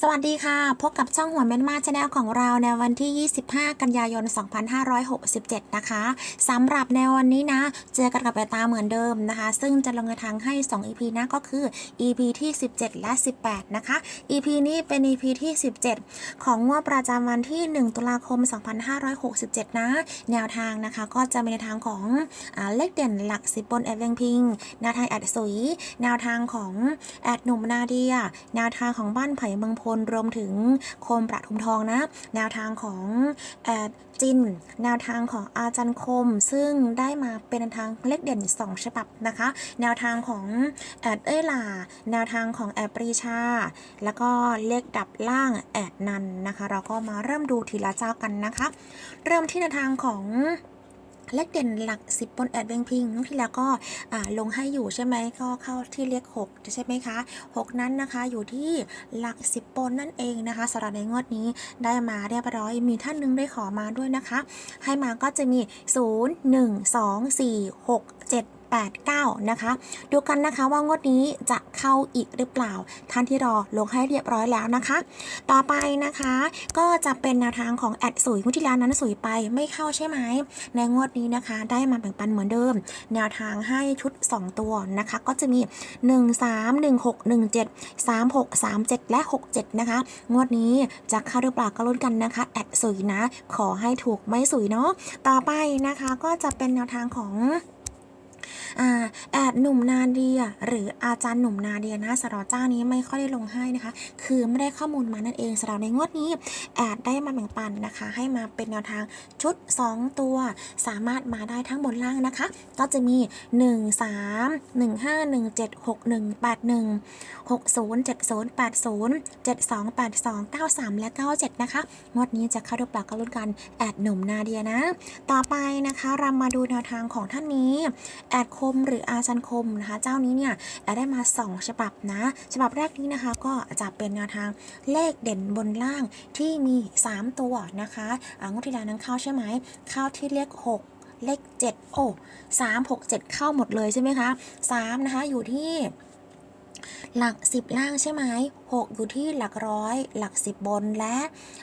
สวัสดีค่ะ พบกับช่องหัวเม้นมาชาแนลของเราในวันที่ 25 กันยายน 2567 นะคะสำหรับในวันนี้นะ เจอกันกับไปตาเหมือนเดิมนะคะ ซึ่งจะลงในทางให้ 2 EP นะก็คือ EP ที่ 17 และ 18 นะคะ EP นี้เป็น EP ที่ 17 ของงวดประจำวันที่ 1 ตุลาคม 2567 นะ แนวทางนะคะก็จะมีในทางของอเลขเด่นหลักสิบบนแอดเวงพิงแนวทางแอดสุยแนวทางของแอดหนุ่มนาเดียแนวทางของบ้านไผ่เมืองพลรวมถึงโคมประทุมทองนะ แนวทางของแอดจิน แนวทางของอาจันคม ซึ่งได้มาเป็นทางเลขเด่น 2 ฉบับนะคะ แนวทางของแอดเอ้ยหล่าแนวทางของแอดปรีชา แล้วก็เลขดับล่างแอดนันนะคะ เราก็มาเริ่มดูทีละเจ้ากันนะคะ เริ่มที่แนวทางของ เลขเด่นหลัก 10 บนแอดเบงพิงครั้งที่แล้วก็ลงให้อยู่ใช่ไหมก็เข้าที่เลข6ใช่ไหมคะ 6 นั้นนะคะอยู่ที่หลัก 10 บนนั่นเองนะคะสำหรับในงวดนี้ได้มาเรียบร้อย มีท่านหนึงได้ขอมาด้วยนะคะ ให้มาก็จะมี 0 1 2 4 6 7 8 9 นะคะ ดูกันนะคะว่างวดนี้จะเข้าอีกหรือเปล่า ท่านที่รอลงให้เรียบร้อยแล้วนะคะ ต่อไปนะคะก็จะเป็นแนวทางของแอดสุยงวดที่แล้วนั้นสุยไปไม่เข้าใช่ไหม ในงวดนี้นะคะ ได้มาแบ่งปันเหมือนเดิม แนวทางให้ชุด 2 ตัวนะคะ ก็จะมี 1 3 1 6 1 7 3 6 3 7 และ 6 7 นะคะ งวดนี้จะเข้าหรือเปล่าก็ลุ้นกันนะคะแอดสุยนะ ขอให้ถูกไม่สุยเนาะต่อไปนะคะก็จะเป็นแนวทางของ แอดหนุ่มนาเดียหรืออาจารย์หนุ่มนาเดียนะสรเจ้านี้ไม่ค่อยได้ลงให้นะคะ คือไม่ได้ข้อมูลมานั่นเองสรับในงวดนี้แอดได้มาแบ่งปันนะคะ ให้มาเป็นแนวทางชุด 2 ตัว สามารถมาได้ทั้งบนล่างนะคะ ก็จะมี 1 3 1 5 1 7 6 1 8 1 6 0 7 0 8 0 7 2 8 2 9 3 และ 97 นะคะ งวดนี้จะเข้าดูปากกรุ่นกันแอดหนุ่มนาเดียนะ ต่อไปนะคะเรามาดูแนวทางของท่านนี้แอดคมหรืออาจันคมนะคะ เจ้านี้เนี่ยแอดได้มา 2 ฉบับนะ ฉบับแรกนี้นะคะ ก็จะเป็นแนวทางเลขเด่นบนล่างที่มี 3 ตัวนะคะอ่างวดที่แล้วนั้นเข้าใช่ไหมเข้าที่เลข 6เลข 7 โอ้3 6 7 เข้าหมดเลยใช่ไหมคะ 3 นะคะ อยู่ที่ หลัก 10 ล่างใช่ไหม6อยู่ที่หลักร้อย หลัก 10 บนและ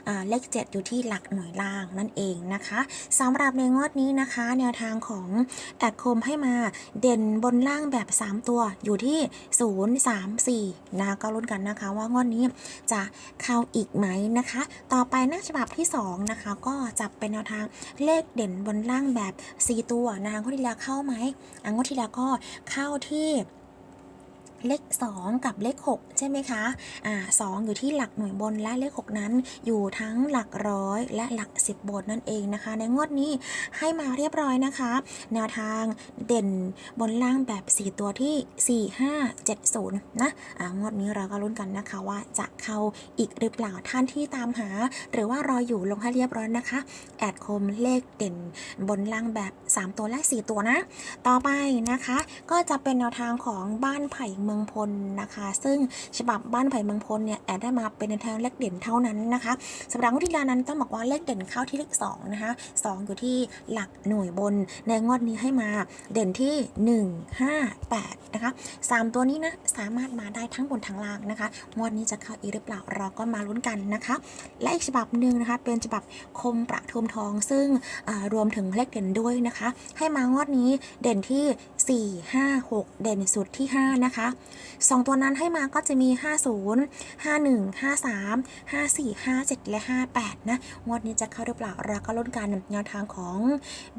อ่าเลข 7 อยู่ที่หลักหน่วยล่างนั่นเองนะคะสำหรับในงวดนี้นะคะ แนวทางของแอดคมให้มาเด่นบนล่างแบบ 3 ตัวอยู่ที่ 0 3 4นะก็ลุ้นกันนะคะ ว่างวดนี้จะเข้าอีกไหมนะคะ ต่อไปหน้าฉบับที่ 2 นะคะ ก็จะเป็นแนวทางเลขเด่นบนล่างแบบ 4 ตัวนะคะงวดที่แล้วเข้าไหมงวดที่แล้วก็เข้าที่ เลข 2 กับเลข 6 ใช่ไหมคะอ่า2อยู่ที่หลักหน่วยบนและเลข 6 นั้น อยู่ทั้งหลักร้อยและหลัก 10 บนนั่นเองนะคะ ในงวดนี้ให้มาเรียบร้อยนะคะ แนวทางเด่นบนล่างแบบ 4 ตัวที่ 4 5 7 0 นะอ่างวดนี้เราก็ลุ้นกันนะคะว่าจะเข้าอีกหรือเปล่าท่านที่ตามหา หรือว่ารออยู่ลงให้เรียบร้อยนะคะ แอดคมเลขเด่นบนล่างแบบ 3 ตัวและ 4 ตัวนะ ต่อไปนะคะ ก็จะเป็นแนวทางของบ้านไผ่เมืองพลนะคะ ซึ่งฉบับบ้านไผ่เมืองพลเนี่ยแอดได้มาเป็นแนทางเลขเด่นเท่านั้นนะคะสำหรับงวดที่แล้วนั้นต้องบอกว่าเลขเด่นเข้าที่เลข2นะคะ2อยู่ที่หลักหน่วยบนในงวดนี้ให้มาเด่นที่ 1 5 8นะคะสามตัวนี้นะสามารถมาได้ทั้งบนทั้งล่างนะคะงวดนี้จะเข้าอีกหรือเปล่าเราก็มาลุ้นกันนะคะ และอีกฉบับหนึ่งนะคะเป็นฉบับคมประทุมทอง ซึ่งรวมถึงเลขเด่นด้วยนะคะ ให้มางวดนี้เด่นที่ 4 5 6 เด่นสุดที่ 5 นะคะ2 ตัวนั้นให้มาก็จะมี 50 51 53 54 57 และ 58 นะงวดนี้จะเข้าหรือเปล่าเราก็ลุ้นกันแนวทางของ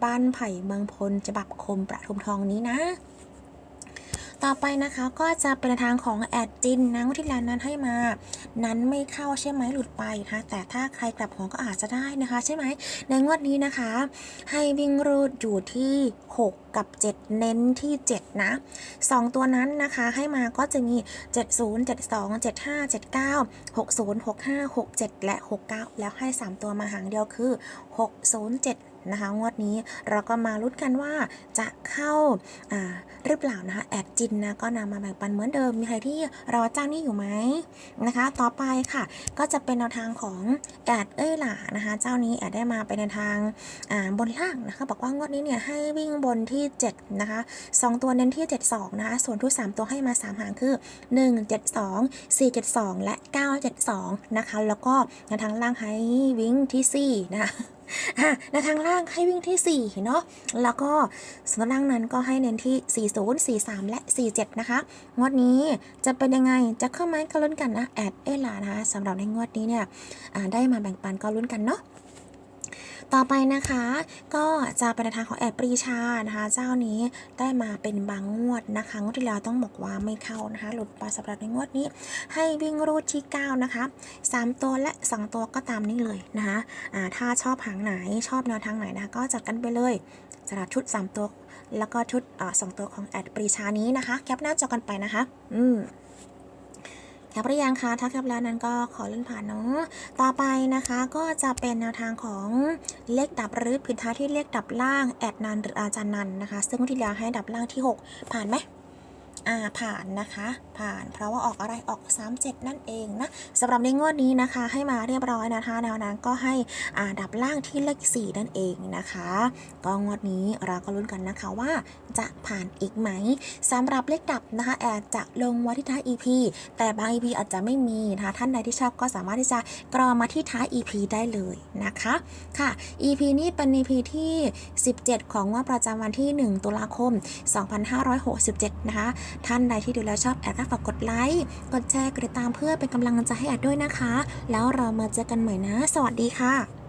บ้านไผ่เมืองพลฉบับคมประทุมทองนี้นะ ต่อไปนะคะก็จะเป็นทางของแอดจินนะที่แล้วนั้นให้มา นั้นไม่เข้าใช่ไหมหลุดไปนะคะแต่ถ้าใครกลับหัวก็อาจจะได้นะคะ ใช่ไหมในงวดนี้นะคะ ให้วิ่งรูดอยู่ที่ 6 กับ 7 เน้นที่ 7 นะ 2 ตัวนั้นนะคะให้มาก็จะมี 70 72 75 79 60 65 67 และ 69 แล้วให้ 3 ตัวมาหางเดียวคือ 607 นะคะงวดนี้เราก็มาลุ้นกันว่าจะเข้าหรือเปล่านะคะแอดจินนะก็นำมาแบ่งปันเหมือนเดิมมีใครที่รอเจ้านี้อยู่ไหมนะคะ ต่อไปค่ะก็จะเป็นแนวทางของแอดเอ้ยหล่านะคะเจ้านี้แอดได้มาเป็นแนวทางบนล่างนะคะบอกว่างวดนี้เนี่ยให้วิ่งบนที่ 7 นะคะ 2 ตัวเน้นที่ 72 นะคะ ส่วนทุก 3 ตัวให้มา 3 หางคือ 1 7 2 4 7 2 และ 972 นะคะ แล้วก็ในวทางล่างให้วิ่งที่ 4 นะคะ อะในทางล่างให้วิ่งที่ 4 เนาะ แล้วก็ส่วนล่างนั้นก็ให้เน้นที่ 40 43 และ 47 นะคะ งวดนี้จะเป็นยังไง จะเข้าไหมก็ลุ้นกันนะ แอดเอลานะคะสำหรับในงวดนี้เนี่ยได้มาแบ่งปันก็ลุ้นกันเนาะ ต่อไปนะคะก็จะเป็นทางของแอดปรีชานะคะเจ้านี้ได้มาเป็นบางงวดนะคะ งวดที่แล้วต้องบอกว่าไม่เข้านะคะ หลุดไปสำหรับในงวดนี้ ให้วิ่งรูดที่ 9 นะคะ 3 ตัวและ 2 ตัวก็ตามนี้เลยนะคะอ่าถ้าชอบหางไหนชอบแนวทางไหนนะคะก็จัดกันไปเลยสำหรับชุด 3 ตัว แล้วก็ชุดอ่าสองตัวของแอดปรีชานี้นะคะ แคปหน้าจอกันไปนะคะ อืม แคปหรือยังคะถ้าแคปแล้วนั้นก็ขอเลื่อนผ่านเนาะต่อไปนะคะก็จะเป็นแนวทางของเลขดับหรือพื้นท้ายที่เลขดับล่างแอดนันหรืออาจารย์นันนะคะ ซึ่งงวดที่แล้วให้ดับล่างที่ 6 ผ่านไหม อ่าผ่านนะคะ ผ่านเพราะว่าออกอะไรออก 37 นั่นเองนะสำหรับในงวดนี้นะคะ ให้มาเรียบร้อยนะคะแนวนั้นก็ให้อ่าดับล่างที่เลข4นั่นเองนะคะ ก็งวดนี้เราก็ลุ้นกันนะคะว่าจะผ่านอีกไหมสำหรับเลขดับนะคะแอดจะลงไว้ที่ท้าย EP แต่บาง EP อาจจะไม่มีนะคะท่านใดที่ชอบก็สามารถที่จะกรอมาที่ท้าย EP ได้เลยนะคะค่ะ EP นี้เป็น EP ที่ 17 ของงว่าประจำวันที่ 1 ตุลาคม 2567 นะคะท่านใดที่ดูแล้วชอบแอดก็ฝากกดไลค์ กดแชร์ กดติดตามเพื่อเป็นกำลังใจให้แอดด้วยนะคะ แล้วเรามาเจอกันใหม่นะ สวัสดีค่ะ